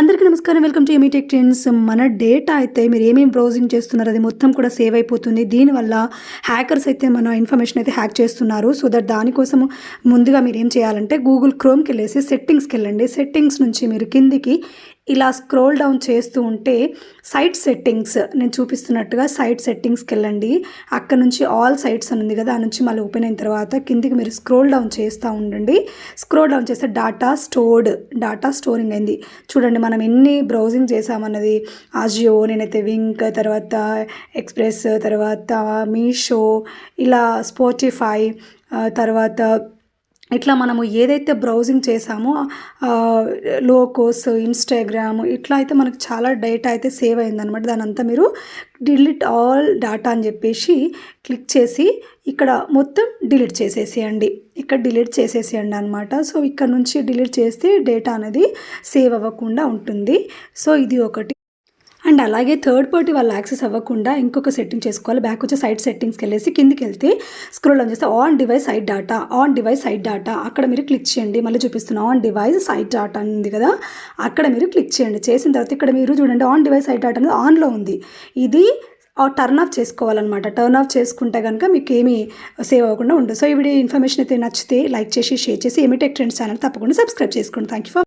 అందరికీ నమస్కారం. Welcome to Emitech Trends. మన డేటా అయితే మీరు ఏమేమి బ్రౌజింగ్ చేస్తున్నారు అది మొత్తం కూడా సేవ్ అయిపోతుంది. దీనివల్ల హ్యాకర్స్ అయితే మన ఇన్ఫర్మేషన్ అయితే హ్యాక్ చేస్తున్నారు. సో దట్ దానికోసం ముందుగా మీరు ఏం చేయాలంటే గూగుల్ క్రోమ్కి వెళ్ళేసి సెట్టింగ్స్కి వెళ్ళండి. సెట్టింగ్స్ నుంచి మీరు కిందికి ఇలా స్క్రోల్ డౌన్ చేస్తూ ఉంటే సైట్ సెట్టింగ్స్ నేను చూపిస్తున్నట్టుగా సైట్ సెట్టింగ్స్కి వెళ్ళండి అక్కడ నుంచి ఆల్ సైట్స్ అని ఉంది కదా ఆ నుంచి మళ్ళీ ఓపెన్ అయిన తర్వాత కిందికి మీరు స్క్రోల్ డౌన్ చేస్తూ ఉండండి. స్క్రోల్ డౌన్ చేస్తే డాటా స్టోర్డ్ డాటా స్టోరింగ్ అయింది. చూడండి మనం ఎన్ని బ్రౌజింగ్ చేసామన్నది ఆజియో నేనైతే వింక్ తర్వాత ఎక్స్ప్రెస్ తర్వాత మీషో ఇలా స్పోటిఫై తర్వాత ఇట్లా మనము ఏదైతే బ్రౌజింగ్ చేసామో లోకోస్ ఇన్స్టాగ్రామ్ ఇట్లా అయితే మనకు చాలా డేటా అయితే సేవ్ అయిందనమాట దానంతా మీరు డిలీట్ ఆల్ డాటా అని చెప్పేసి క్లిక్ చేసి ఇక్కడ మొత్తం డిలీట్ చేసేసేయండి. ఇక్కడ డిలీట్ చేసేసేయండి అనమాట సో ఇక్కడ నుంచి డిలీట్ చేస్తే డేటా అనేది సేవ్ అవ్వకుండా ఉంటుంది. సో ఇది ఒకటి. అండ్ అలాగే థర్డ్ పార్టీ వాళ్ళు యాక్సెస్ అవ్వకుండా ఇంకొక సెట్టింగ్ చేసుకోవాలి. బ్యాక్ వచ్చే సైడ్ సెట్టింగ్స్కి వెళ్ళేసి కిందికి వెళ్తే స్క్రోల్ ఆన్ చేస్తే on device side data on device side data. అక్కడ మీరు క్లిక్ చేయండి. మళ్ళీ చూపిస్తున్నా ఆన్ డివైస్ సైట్ డాటా ఉంది కదా? అక్కడ మీరు క్లిక్ చేయండి. చేసిన తర్వాత ఇక్కడ మీరు చూడండి ఆన్ డివైస్ సైడ్ డాటా అనేది ఆన్లో ఉంది. ఇది టర్న్ ఆఫ్ చేసుకోవాలన్నమాట. టర్న్ ఆఫ్ చేసుకుంటే కనుక మీకు ఏమీ సేవ్ అవ్వకుండా ఉండదు. సో ఈ వీడియో ఇన్ఫర్మేషన్ అయితే నచ్చితే లైక్ చేసి షేర్ చేసి ఏమిటెక్ ట్రెండ్స్ ఛానల్ తప్పకుండా సబ్స్క్రైబ్ చేసుకోండి. Thank you for